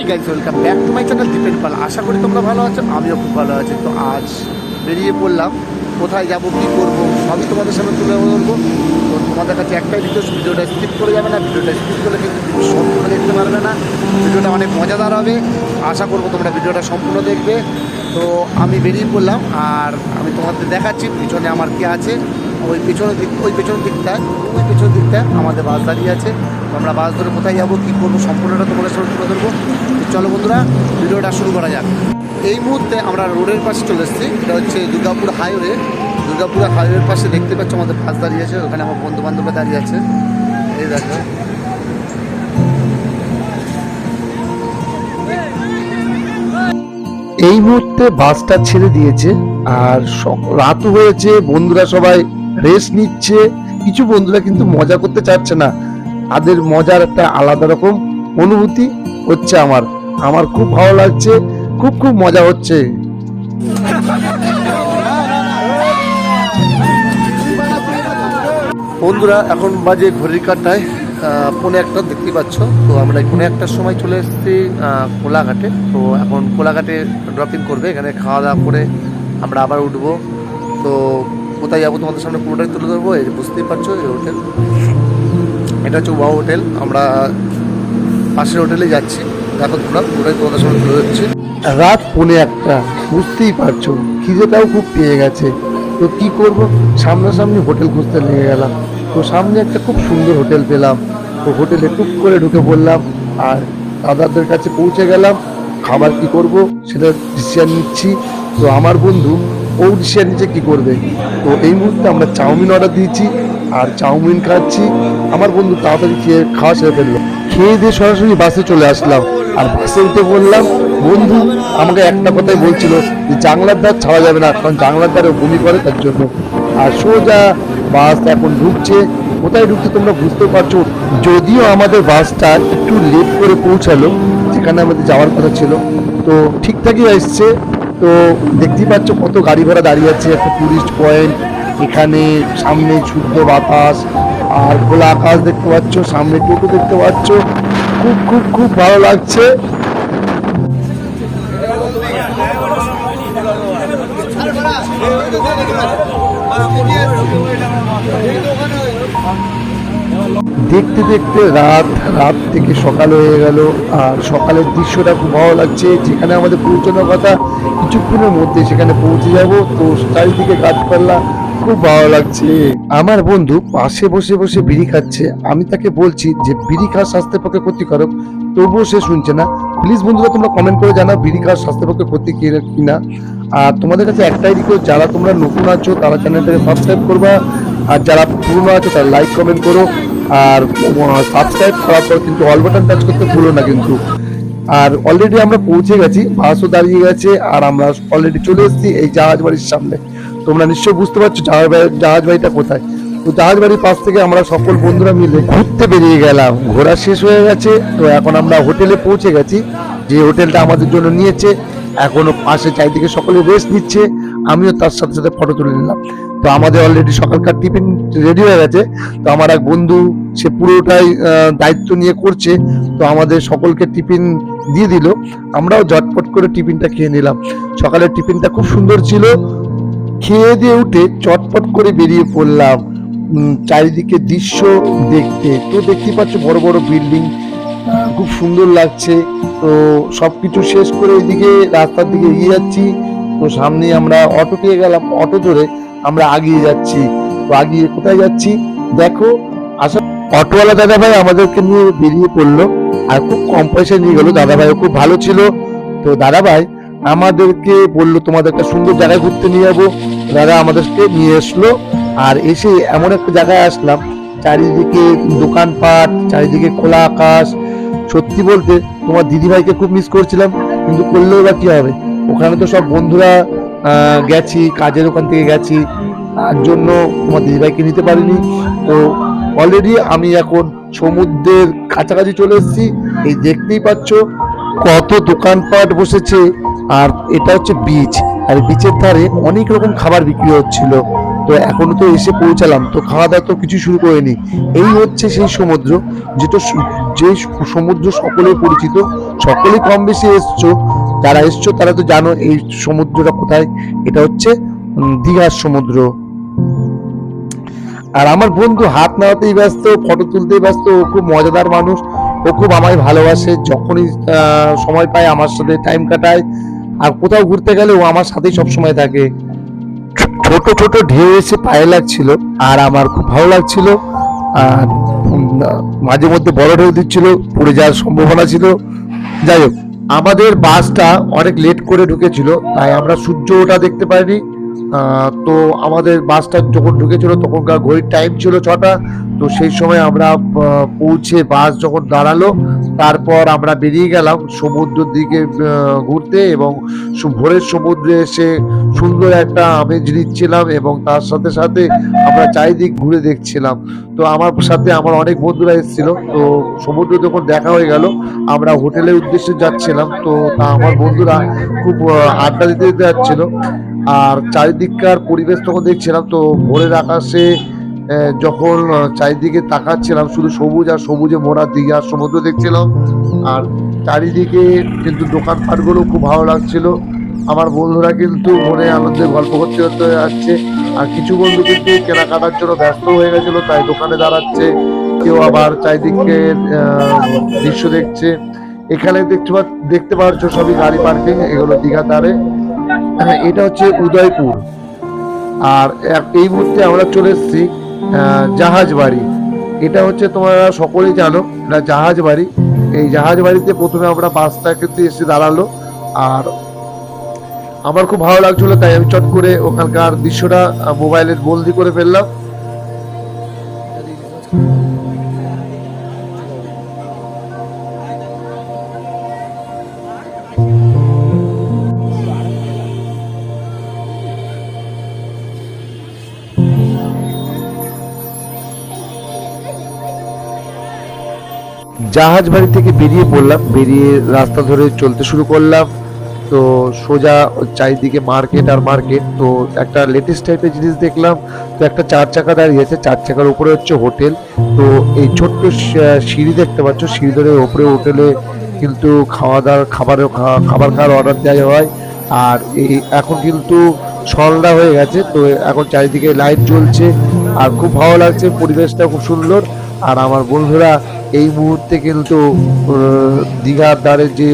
Hi guys welcome back to my channel Dipendu Pal আশা করি তোমরা ভালো আছো, আমিও খুব ভালো আছি। তো আজ বেরিয়ে পড়লাম। কোথায় যাব, কী করব, সবই তোমাদের সামনে তুলে ধরবো। তো তোমাদের কাছে একটাই রিকোয়েস্ট ভিডিওটা স্কিপ করে যাবে না। ভিডিওটা স্কিপ করলে কিন্তু সম্পূর্ণ দেখতে পারবে না। ভিডিওটা অনেক মজাদার হবে। আশা করব তোমরা ভিডিওটা সম্পূর্ণ দেখবে। তো আমি বেরিয়ে পড়লাম, আর আমি তোমাদের দেখাচ্ছি, পিছনে আমার কে আছে। ওই পেছনের দিক ওই পেছনের দিকটায়, ওই পেছনের দিকটায় আমাদের বাস দাঁড়িয়ে আছে। আমরা বাস ধরে কোথায় যাব, কী করব, সম্পূর্ণটা তোমাদের সামনে তুলে ধরবো। চলো বন্ধুরা, ভিডিওটা শুরু করা যাক। এই মুহূর্তে আমরা রোডের পাশে চলে এসেছি। এটা হচ্ছে দুর্গাপুর হাইওয়ে। দুর্গাপুর হাইওয়ের পাশে দেখতে পাচ্ছ আমাদের বাস দাঁড়িয়ে আছে, ওখানে আমার বন্ধু বান্ধবরা দাঁড়িয়ে আছে। এই দেখো। এই মুহূর্তে বাসটা ছেড়ে দিয়েছে, আর রাতও হয়েছে, বন্ধুরা সবাই রেস্ট নিচ্ছে। কিছু বন্ধুরা কিন্তু মজা করতে চাচ্ছে না। তাদের মজার একটা আলাদা রকম অনুভূতি হচ্ছে আমার। আমার খুব ভালো লাগছে, খুব খুব মজা হচ্ছে। বন্ধুরা, এখন বাজে ঘড়ির কাটায় পৌনে একটা দেখতে পাচ্ছ। তো আমরা পৌনে একটার সময় চলে এসেছি কোলাঘাটে। তো এখন কোলাঘাটে ড্রপিং করবে। এখানে খাওয়া দাওয়া করে আমরা আবার উঠবো। তো কোথায় যাব তোমাদের সামনে পুরোটাই তুলে ধরবো? এই বুঝতেই পারছ, এই হোটেল এটা হচ্ছে ওয়াও হোটেল আমরা পাশের হোটেলে যাচ্ছি। দেখো তোমরা, পুরোটাই তোমাদের সামনে তুলে ধরছি। রাত পৌনে একটা, বুঝতেই পারছ। খিদেটাও খুব পেয়ে গেছে। তো কি করব? সামনাসামনি হোটেল খুঁজতে লেগে গেলাম। তো সামনে একটা খুব সুন্দর হোটেল পেলাম। তো হোটেলে টুক করে ঢুকে পড়লাম। আর দাদাদের কাছে পৌঁছে গেলাম। খাবার কি করব? সেটা ডিসিশন নিচ্ছি। তো আমার বন্ধু ও ডিসিশন নিচ্ছে কি করবে? তো এই মুহূর্তে আমরা চাউমিন অর্ডার দিয়েছি আর চাউমিন খাচ্ছি। আমার বন্ধু তাড়াতাড়ি খেয়ে খাওয়া সেরে ফেলল। খেয়ে দিয়ে সরাসরি বাসে চলে আসলাম। আর বাসে উঠে বললাম, বন্ধু, আমাকে একটা কথাই বলছিল যে জানলার দ্বার ছাড়া যাবে না, কারণ জানলার দ্বারে বমি করে তার জন্য। আর সোজা বাস এখন ঢুকছে। কোথায় ঢুকছে তোমরা বুঝতে পারছ? যদিও আমাদের বাসটা একটু লেট করে পৌঁছালো, যেখানে আমাদের যাওয়ার কথা ছিল, তো ঠিকঠাকই এসছে তো দেখতেই পাচ্ছ কত গাড়ি ঘোড়া দাঁড়িয়ে আছে, একটা টুরিস্ট পয়েন্ট এখানে সামনে শুদ্ধ বাতাস আর খোলা আকাশ দেখতে পাচ্ছ, সামনে টোটো দেখতে পাচ্ছ, খুব খুব খুব ভালো লাগছে। দেখতে দেখতে রাত রাত থেকে সকাল হয়ে গেল, আর সকালের দৃশ্যটা খুব ভালো লাগছে। যেখানে আমাদের পৌঁছানোর কথা কিছুক্ষণের মধ্যে সেখানে পৌঁছে যাব। তো চারিদিকে গাছপালা, খুব ভালো লাগছে। আমার বন্ধু পাশে বসে বসে বিড়ি খাচ্ছে। আমি তাকে বলছি যে, বিড়ি খাওয়া স্বাস্থ্যের পক্ষে ক্ষতিকারক। তবুও সে শুনছে না। প্লিজ বন্ধুরা, তোমরা কমেন্ট করে জানাও, বিড়ি খাওয়া স্বাস্থ্যের পক্ষে ক্ষতি কিনা। আর তোমাদের কাছে একটাই রিকোয়েস্ট যারা তোমরা নতুন আছো, তারা চ্যানেলটাকে সাবস্ক্রাইব করবা। আর যারা পুরনো আছে, তারা লাইক কমেন্ট করো। আর সাবস্ক্রাইব করার পর কিন্তু অল বাটন টাচ করতে ভুলো না কিন্তু। আর অলরেডি আমরা পৌঁছে গেছি, বাসও দাঁড়িয়ে গেছে, আর আমরা অলরেডি চলে এসেছি এই জাহাজ বাড়ির সামনে। তোমরা নিশ্চয়ই বুঝতে পারছ জাহাজ জাহাজ বাড়িটা কোথায়। তো জাহাজ বাড়ির পাশ থেকে আমরা সকল বন্ধুরা মিলে ঘুরতে বেরিয়ে গেলাম। ঘোরা শেষ হয়ে গেছে, তো এখন আমরা হোটেলে পৌঁছে গেছি। যে হোটেলটা আমাদের জন্য নিয়েছে, এখনও পাশে চারিদিকে সকলে রেস্ট নিচ্ছে। আমিও তার সাথে সাথে ফটো তুলে নিলাম। তো আমাদের অলরেডি সকালকার টিফিন রেডি হয়ে গেছে। তো আমার এক বন্ধু, সে পুরোটাই দায়িত্ব নিয়ে করছে। তো আমাদের সকলকে টিফিন দিয়ে দিল। আমরাও ঝটপট করে টিফিনটা খেয়ে নিলাম। সকালের টিফিনটা খুব সুন্দর ছিল। খেয়ে দিয়ে উঠে চটপট করে বেরিয়ে পড়লাম। চারিদিকে দৃশ্য দেখতে। তো দেখতে পাচ্ছ বড় বড় বিল্ডিং খুব সুন্দর লাগছে। তো সবকিছু শেষ করে ওইদিকে রাস্তার দিকে এগিয়ে যাচ্ছি। তো সামনে আমরা অটো পেয়ে গেলাম, অটো ধরে আমরা আগিয়ে যাচ্ছি। তো আগিয়ে কোথায় যাচ্ছি? দেখো আসা অটোওয়ালা দাদা ভাই আমাদেরকে নিয়ে বেরিয়ে পড়ল আর খুব কম পয়সায় নিয়ে গেলো। দাদা ভাইও খুব ভালো ছিল। তো দাদা ভাই আমাদেরকে বলল, তোমাদের একটা সুন্দর জায়গায় ঘুরতে নিয়ে যাব। দাদা আমাদেরকে নিয়ে এসলো আর এসে এমন একটা জায়গায় আসলাম, চারিদিকে দোকানপাট, চারিদিকে খোলা আকাশ। সত্যি বলতে তোমার দিদিভাইকে খুব মিস করছিলাম, কিন্তু করলেও বা কি হবে? ওখানে তো সব বন্ধুরা গেছি, কাজের ওখান থেকে গেছি। তার জন্য তোমার দিদিভাইকে নিতে পারিনি। তো অলরেডি আমি এখন সমুদ্রের কাছাকাছি চলে এসেছি। এই দেখতেই পাচ্ছ কত দোকানপাট বসেছে। আর এটা হচ্ছে বিচ আর বিচের ধারে অনেক রকম খাবার বিক্রি হচ্ছিল। তো এখনও তো এসে পৌঁছালাম। তো খাওয়া দাওয়া তো কিছু শুরু করিনি। এই হচ্ছে সেই সমুদ্র, যেটা যে সমুদ্র সকলে পরিচিত। সকলেই কম বেশি এসছো। যারা এসছো তারা তো জানো এই সমুদ্রটা কোথায়? এটা হচ্ছে দীঘার সমুদ্র। আর আমার বন্ধু হাত নাড়াতেই ব্যস্ত, ফটো তুলতেই ব্যস্ত, ও খুব মজাদার মানুষ, ও খুব আমায় ভালোবাসে, যখনই সময় পায় আমার সাথে টাইম কাটায়। আর কোথাও ঘুরতে গেলে ও আমার সাথেই সব সময় থাকে। ছোট ছোট ঢেউ এসে পায়ে লাগছিল, আর আমার খুব ভালো লাগছিল। আর মাঝে মধ্যে বড় ঢেউ দিচ্ছিল, পড়ে যাওয়ার সম্ভাবনা ছিল। যাই হোক। আমাদের বাসটা অনেক লেট করে ঢুকেছিল তাই আমরা সূর্য ওটা দেখতে পাইনি তো আমাদের বাসটা যখন ঢুকেছিল, তখনকার ঘড়ির টাইম ছিল ছটা, তো সেই সময় আমরা পৌঁছে বাস যখন দাঁড়াল, তারপর আমরা বেরিয়ে গেলাম সমুদ্রের দিকে ঘুরতে এবং ভোরের সমুদ্রে এসে সুন্দর একটা আমেজ নিচ্ছিলাম এবং তার সাথে সাথে আমরা চারিদিক ঘুরে দেখছিলাম। তো আমার সাথে আমার অনেক বন্ধুরা এসেছিল, তো সমুদ্র যখন দেখা হয়ে গেল, আমরা হোটেলের উদ্দেশ্যে যাচ্ছিলাম, তো তা আমার বন্ধুরা খুব আড্ডা দিতে দিতে যাচ্ছিল। আর চারিদিককার পরিবেশ তখন দেখছিলাম তো ভোরের আকাশে যখন চারিদিকে তাকাচ্ছিলাম শুধু সবুজ আর সবুজে মোড়া দীঘার সমুদ্র দেখছিলাম। আর চারিদিকে কিন্তু দোকানপাটগুলো খুব ভালো লাগছিল। আমার বন্ধুরা কিন্তু মনে আনন্দে গল্প করতে করতে যাচ্ছে আর কিছু বন্ধু কিন্তু কেনাকাটার জন্য ব্যস্ত হয়ে গেছিল তাই দোকানে দাঁড়াচ্ছে। কেউ আবার চারিদিকে দৃশ্য দেখছে। এখানে দেখতে দেখতে পাচ্ছ সবই গাড়ি পার্কিং এগুলো দীঘা হ্যাঁ, এটা হচ্ছে উদয়পুর। আর এই মুহূর্তে আমরা চলে এসেছি জাহাজ বাড়ি। এটা হচ্ছে তোমরা সকলেই জানো, এটা জাহাজ বাড়ি। এই জাহাজ বাড়িতে প্রথমে আমরা বাসটা কিন্তু এসে দাঁড়াল। আর আমার খুব ভালো লাগছিল, তাই আমি চট করে ওখানকার দৃশ্যটা মোবাইলের বন্দি করে ফেললাম। জাহাজ বাড়ি থেকে বেরিয়ে পড়লাম। বেরিয়ে রাস্তা ধরে চলতে শুরু করলাম। তো সোজা চারিদিকে মার্কেট আর মার্কেট। তো একটা লেটেস্ট টাইপের জিনিস দেখলাম। তো একটা চার চাকা দাঁড়িয়ে আছে। চার চাকার উপরে হচ্ছে হোটেল। তো এই ছোট্ট সিঁড়ি দেখতে পাচ্ছ। সিঁড়ি ধরে ওপরে হোটেলে কিন্তু খাওয়া দাওয়ার খাবারের খা- খাবার খাওয়ার অর্ডার দেওয়া হয়। আর এই এখন কিন্তু সন্ধ্যা হয়ে গেছে। তো এখন চারিদিকে লাইট জ্বলছে। আর খুব ভালো লাগছে, পরিবেশটা খুব সুন্দর। আর আমার বন্ধুরা এই মুহূর্তে কিন্তু দীঘার ধারে যে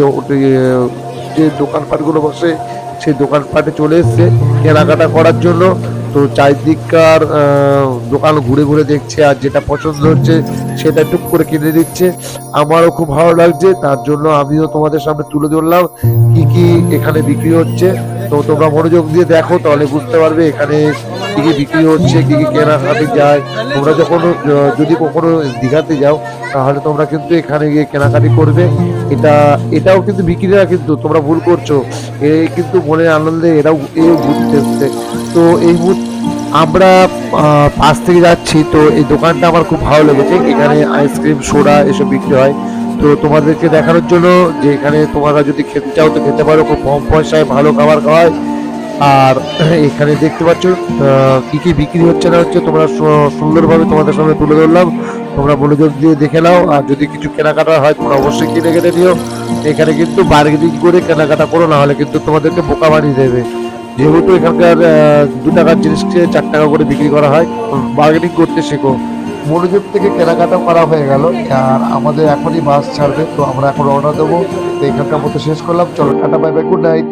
যে দোকানপাটগুলো বসে, সেই দোকানপাটে চলে এসছে কেনাকাটা করার জন্য। তো চারিদিককার দোকান ঘুরে ঘুরে দেখছে আর যেটা পছন্দ হচ্ছে সেটা টুক করে কিনে দিচ্ছে। আমারও খুব ভালো লাগছে, তার জন্য আমিও তোমাদের সামনে তুলে ধরলাম কি কি এখানে বিক্রি হচ্ছে। তো তোমরা মনোযোগ দিয়ে দেখো, তাহলে বুঝতে পারবে এখানে কি কি বিক্রি হচ্ছে, কি কি কেনাকাটি যায়। তোমরা যখন যদি কখনো দীঘাতে যাও, তাহলে তোমরা কিন্তু এখানে গিয়ে কেনাকাটি করবে। এটা, এটাও কিন্তু বিক্রিরা কিন্তু, তোমরা ভুল করছ। এ কিন্তু মনের আনন্দে এরাও, এও ঘুরতে এসছে তো এই আমরা পাশ থেকে যাচ্ছি, তো এই দোকানটা আমার খুব ভালো লেগেছে। এখানে আইসক্রিম সোডা এসব বিক্রি হয়। তো তোমাদেরকে দেখানোর জন্য যে এখানে তোমরা যদি খেতে চাও তো খেতে পারো, খুব কম পয়সায় ভালো খাবার খাওয়ায়। আর এখানে দেখতে পাচ্ছ কি কি বিক্রি হচ্ছে না হচ্ছে তোমরা সুন্দরভাবে তোমাদের সামনে তুলে ধরলাম। তোমরা মনোযোগ দিয়ে দেখে নাও, আর যদি কিছু কেনাকাটা হয় তোমরা অবশ্যই কিনে কেটে নিও। এখানে কিন্তু বার্গেনিং করে কেনাকাটা করো, না হলে কিন্তু তোমাদেরকে বোকা বানিয়ে দেবে। যেহেতু এখানকার দু টাকার জিনিসকে চার টাকা করে বিক্রি করা হয় বার্গেনিং করতে শেখো। মনোযোগ থেকে কেনাকাটা করা হয়ে গেল। আর আমাদের এখনই বাস ছাড়বে, তো আমরা এখন রওনা দেবো। এখানকার মতো শেষ করলাম। চলো, টাটা বাই বাই গুড নাইট